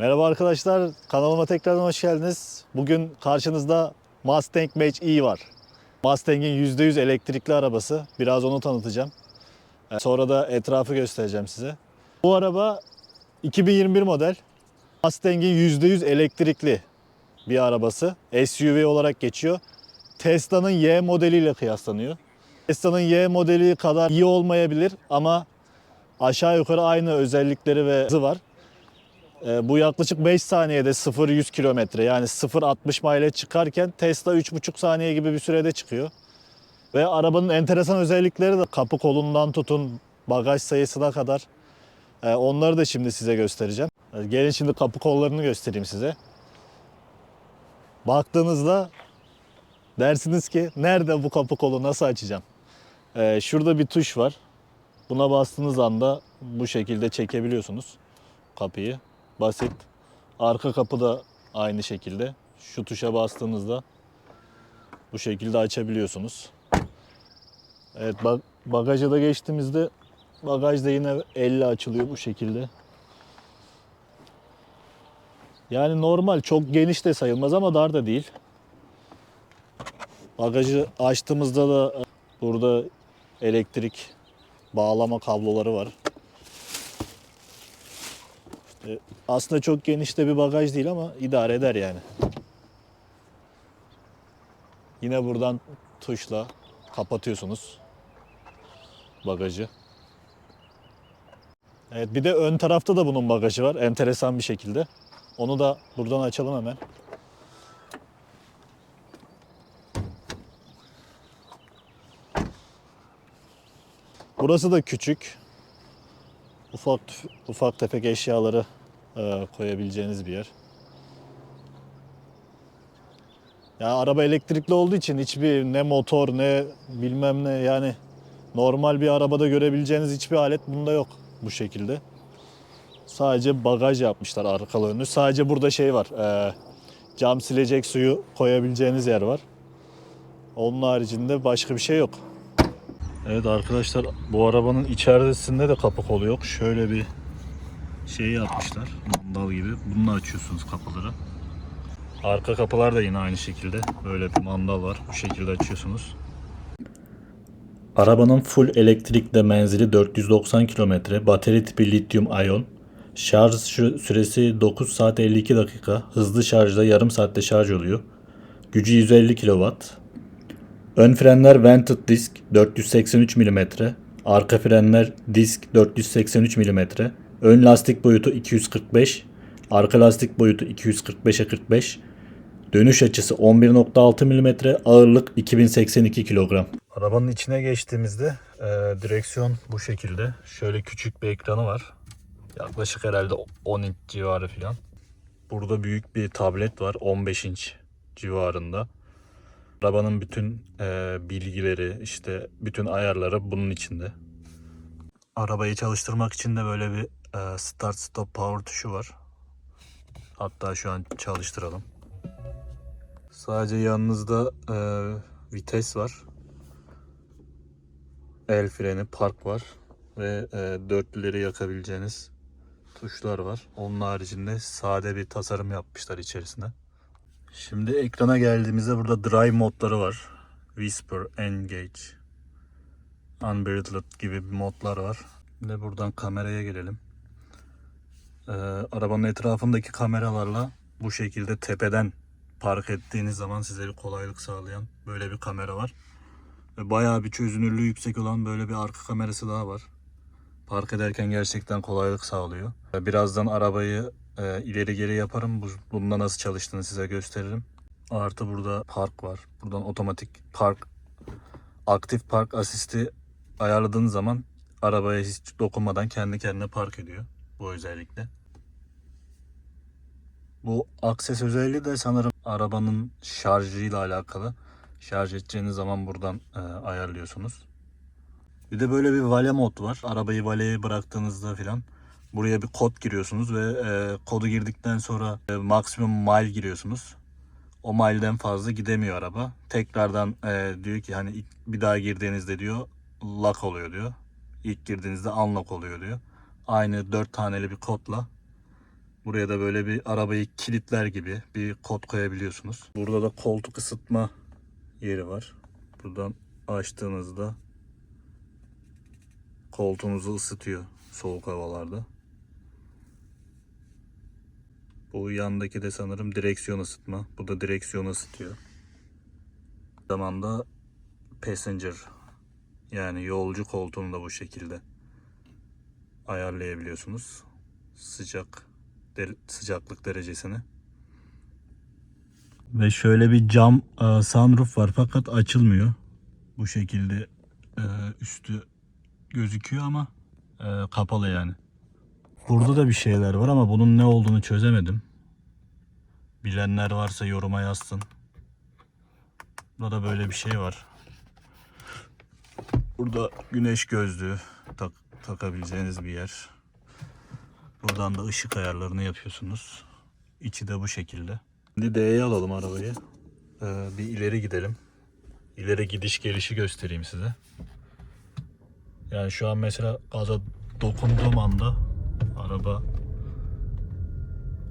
Merhaba arkadaşlar, kanalıma tekrardan hoş geldiniz. Bugün karşınızda Mustang Mach-E var. Mustang'in %100 elektrikli arabası. Biraz onu tanıtacağım. Ee, Sonra da etrafı göstereceğim size. Bu araba 2021 model. Mustang'in %100 elektrikli bir arabası. SUV olarak geçiyor. Tesla'nın Y modeliyle kıyaslanıyor. Tesla'nın Y modeli kadar iyi olmayabilir ama aşağı yukarı aynı özellikleri ve hızı var. Ee, bu yaklaşık 5 saniyede 0-100 kilometre yani 0-60 mile çıkarken Tesla 3,5 saniye gibi bir sürede çıkıyor. Ve arabanın enteresan özellikleri de kapı kolundan tutun bagaj sayısına kadar. Ee, onları da şimdi size göstereceğim. Ee, Gelin şimdi kapı kollarını göstereyim size. Baktığınızda dersiniz ki nerede bu kapı kolu nasıl açacağım? Ee, şurada bir tuş var. Buna bastığınız anda bu şekilde çekebiliyorsunuz kapıyı. Basit. Arka kapı da aynı şekilde. Şu tuşa bastığınızda bu şekilde açabiliyorsunuz. Evet bag bagaja da geçtiğimizde bagaj da yine elle açılıyor bu şekilde. Yani normal çok geniş de sayılmaz ama dar da değil. Bagajı açtığımızda da burada elektrik bağlama kabloları var. E, Aslında çok geniş de bir bagaj değil ama idare eder yani. Yine buradan tuşla kapatıyorsunuz bagajı. Evet bir de ön tarafta da bunun bagajı var enteresan bir şekilde. Onu da buradan açalım hemen. Burası da küçük. Ufak ufak tefek eşyaları e, koyabileceğiniz bir yer. Ya araba elektrikli olduğu için hiçbir ne motor ne bilmem ne yani normal bir arabada görebileceğiniz hiçbir alet bunda yok bu şekilde. Sadece bagaj yapmışlar arkalı önü. Sadece burada şey var. e, cam silecek suyu koyabileceğiniz yer var. Onun haricinde başka bir şey yok. Evet arkadaşlar bu arabanın içerisinde de kapı kolu yok. Şöyle bir şey yapmışlar. Mandal gibi. Bununla açıyorsunuz kapıları. Arka kapılar da yine aynı şekilde. Böyle bir mandal var. Bu şekilde açıyorsunuz. Arabanın full elektrikle menzili 490 km. Bateri tipi lityum iyon. Şarj sü- süresi 9 saat 52 dakika. Hızlı şarjda yarım saatte şarj oluyor. Gücü 150 kW. Ön frenler vented disk 483 mm. Arka frenler disk 483 mm. Ön lastik boyutu 245. Arka lastik boyutu 245'e 45. Dönüş açısı 11.6 mm. Ağırlık 2082 kilogram. Arabanın içine geçtiğimizde e, direksiyon bu şekilde. Şöyle küçük bir ekranı var. Yaklaşık herhalde 10 inç civarı falan. Burada büyük bir tablet var 15 inç civarında. Arabanın bütün e, bilgileri, işte bütün ayarları bunun içinde. Arabayı çalıştırmak için de böyle bir e, start stop power tuşu var. Hatta şu an çalıştıralım. Sadece yanınızda e, vites var. El freni, park var ve e, dörtlüleri yakabileceğiniz tuşlar var. Onun haricinde sade bir tasarım yapmışlar içerisine. Şimdi ekrana geldiğimizde burada drive modları var. Whisper, Engage, Unbridled gibi bir modlar var. Şimdi buradan kameraya gelelim. Ee, arabanın etrafındaki kameralarla bu şekilde tepeden park ettiğiniz zaman size bir kolaylık sağlayan böyle bir kamera var. Ve bayağı bir çözünürlüğü yüksek olan böyle bir arka kamerası daha var. Park ederken gerçekten kolaylık sağlıyor. Birazdan arabayı e, ileri geri yaparım. Bu, bunda nasıl çalıştığını size gösteririm. Artı burada park var. Buradan otomatik park, aktif park asisti ayarladığınız zaman arabaya hiç dokunmadan kendi kendine park ediyor. Bu özellikle. Bu akses özelliği de sanırım arabanın şarjıyla alakalı. Şarj edeceğiniz zaman buradan e, ayarlıyorsunuz. Bir de böyle bir vale mod var. Arabayı valeye bıraktığınızda filan buraya bir kod giriyorsunuz ve e, kodu girdikten sonra e, maksimum mile giriyorsunuz. O mile'den fazla gidemiyor araba. Tekrardan e, diyor ki hani bir daha girdiğinizde diyor lock oluyor diyor. İlk girdiğinizde unlock oluyor diyor. Aynı dört taneli bir kodla Buraya da böyle bir arabayı kilitler gibi bir kod koyabiliyorsunuz. Burada da koltuk ısıtma yeri var. Buradan açtığınızda koltuğunuzu ısıtıyor soğuk havalarda. Bu yandaki de sanırım direksiyon ısıtma. Bu da direksiyon ısıtıyor. Zamanda passenger yani yolcu koltuğunu da bu şekilde ayarlayabiliyorsunuz. Sıcak de- sıcaklık derecesini. Ve şöyle bir cam e, sunroof var fakat açılmıyor. Bu şekilde e, üstü gözüküyor ama e, kapalı yani. Burada da bir şeyler var ama bunun ne olduğunu çözemedim. Bilenler varsa yoruma yazsın. Burada da böyle bir şey var. Burada güneş gözlüğü tak, takabileceğiniz bir yer. Buradan da ışık ayarlarını yapıyorsunuz. İçi de bu şekilde. Şimdi D'ye alalım arabayı. Ee, bir ileri gidelim. İleri gidiş gelişi göstereyim size. Yani şu an mesela gaza dokunduğum anda araba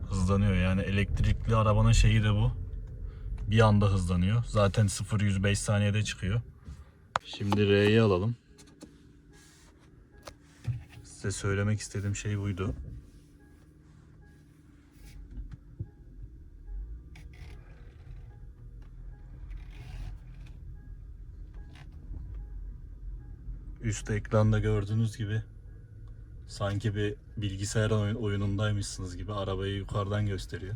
hızlanıyor. Yani elektrikli arabanın şeyi de bu. Bir anda hızlanıyor. Zaten 0-105 saniyede çıkıyor. Şimdi R'yi alalım. Size söylemek istediğim şey buydu. Üst ekranda gördüğünüz gibi sanki bir bilgisayar oyun- oyunundaymışsınız gibi arabayı yukarıdan gösteriyor.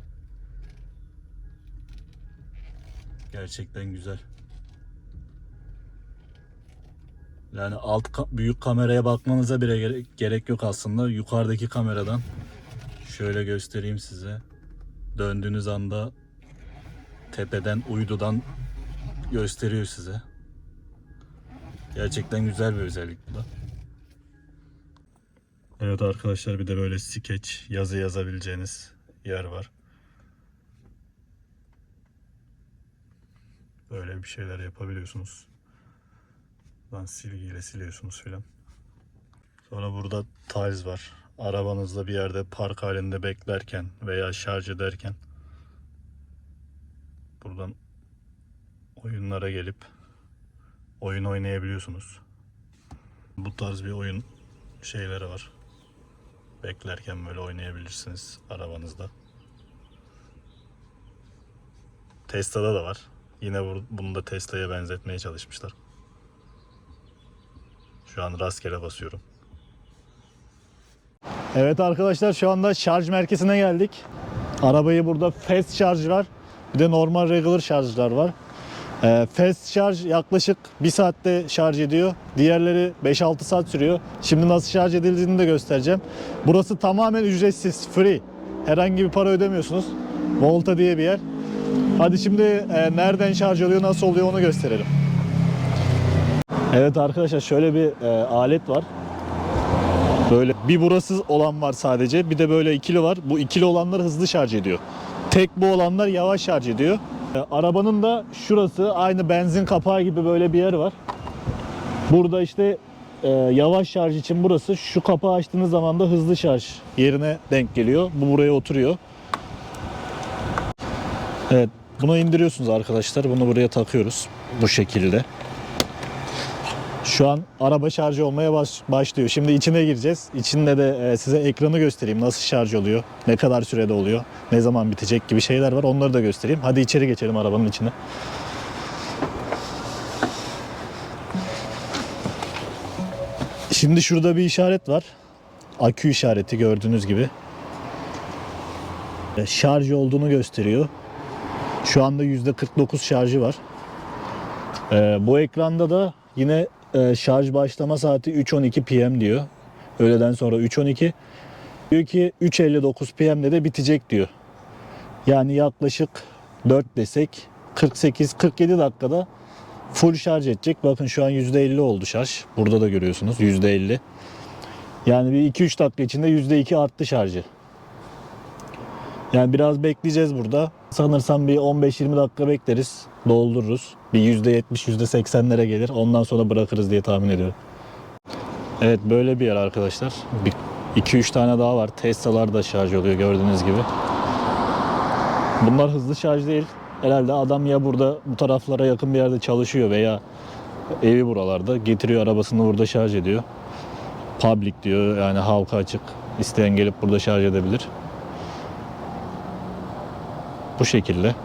Gerçekten güzel. Yani alt ka- büyük kameraya bakmanıza bile gerek, gerek yok aslında. Yukarıdaki kameradan şöyle göstereyim size. Döndüğünüz anda tepeden uydudan gösteriyor size. Gerçekten güzel bir özellik bu da. Evet arkadaşlar bir de böyle skeç yazı yazabileceğiniz yer var. Böyle bir şeyler yapabiliyorsunuz. Buradan silgiyle siliyorsunuz filan. Sonra burada tiles var. Arabanızda bir yerde park halinde beklerken veya şarj ederken buradan oyunlara gelip oyun oynayabiliyorsunuz. Bu tarz bir oyun şeyleri var. Beklerken böyle oynayabilirsiniz arabanızda. Tesla'da da var. Yine bu- bunu da Tesla'ya benzetmeye çalışmışlar. Şu an rastgele basıyorum. Evet arkadaşlar şu anda şarj merkezine geldik. Arabayı burada fast şarj var. Bir de normal regular şarjlar var. Ee, fast şarj yaklaşık 1 saatte şarj ediyor. Diğerleri 5-6 saat sürüyor. Şimdi nasıl şarj edildiğini de göstereceğim. Burası tamamen ücretsiz, free. Herhangi bir para ödemiyorsunuz. Volta diye bir yer. Hadi şimdi e, nereden şarj oluyor, nasıl oluyor onu gösterelim. Evet arkadaşlar şöyle bir e, alet var. Böyle bir burası olan var sadece. Bir de böyle ikili var. Bu ikili olanlar hızlı şarj ediyor. Tek bu olanlar yavaş şarj ediyor. E, arabanın da şurası aynı benzin kapağı gibi böyle bir yer var. Burada işte e, yavaş şarj için burası. Şu kapağı açtığınız zaman da hızlı şarj yerine denk geliyor. Bu buraya oturuyor. Evet, bunu indiriyorsunuz arkadaşlar. Bunu buraya takıyoruz bu şekilde. Şu an araba şarj olmaya baş- başlıyor. Şimdi içine gireceğiz. İçinde de e, size ekranı göstereyim. Nasıl şarj oluyor, ne kadar sürede oluyor, ne zaman bitecek gibi şeyler var. Onları da göstereyim. Hadi içeri geçelim arabanın içine. Şimdi şurada bir işaret var. Akü işareti gördüğünüz gibi. E, Şarj olduğunu gösteriyor. Şu anda %49 şarjı var. Ee, bu ekranda da yine e, şarj başlama saati 3.12 PM diyor. Öğleden sonra 3.12. Diyor ki 3.59 PM'de de bitecek diyor. Yani yaklaşık 4 desek 48-47 dakikada full şarj edecek. Bakın şu an %50 oldu şarj. Burada da görüyorsunuz %50. Yani bir 2-3 dakika içinde %2 arttı şarjı. Yani biraz bekleyeceğiz burada. Sanırsam bir 15-20 dakika bekleriz. Doldururuz. Bir %70, %80'lere gelir. Ondan sonra bırakırız diye tahmin ediyorum. Evet böyle bir yer arkadaşlar. Bir 2-3 tane daha var. Tesla'lar da şarj oluyor gördüğünüz gibi. Bunlar hızlı şarj değil. Herhalde adam ya burada bu taraflara yakın bir yerde çalışıyor veya evi buralarda getiriyor arabasını burada şarj ediyor. Public diyor yani halka açık. İsteyen gelip burada şarj edebilir. Bu şekilde.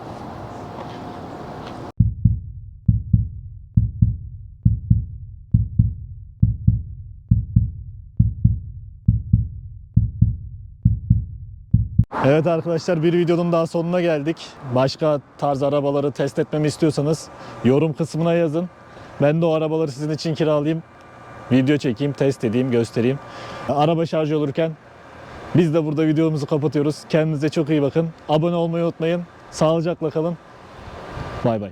Evet arkadaşlar bir videonun daha sonuna geldik. Başka tarz arabaları test etmemi istiyorsanız yorum kısmına yazın. Ben de o arabaları sizin için kiralayayım. Video çekeyim, test edeyim, göstereyim. Araba şarj olurken biz de burada videomuzu kapatıyoruz. Kendinize çok iyi bakın. Abone olmayı unutmayın. Sağlıcakla kalın. Bay bay.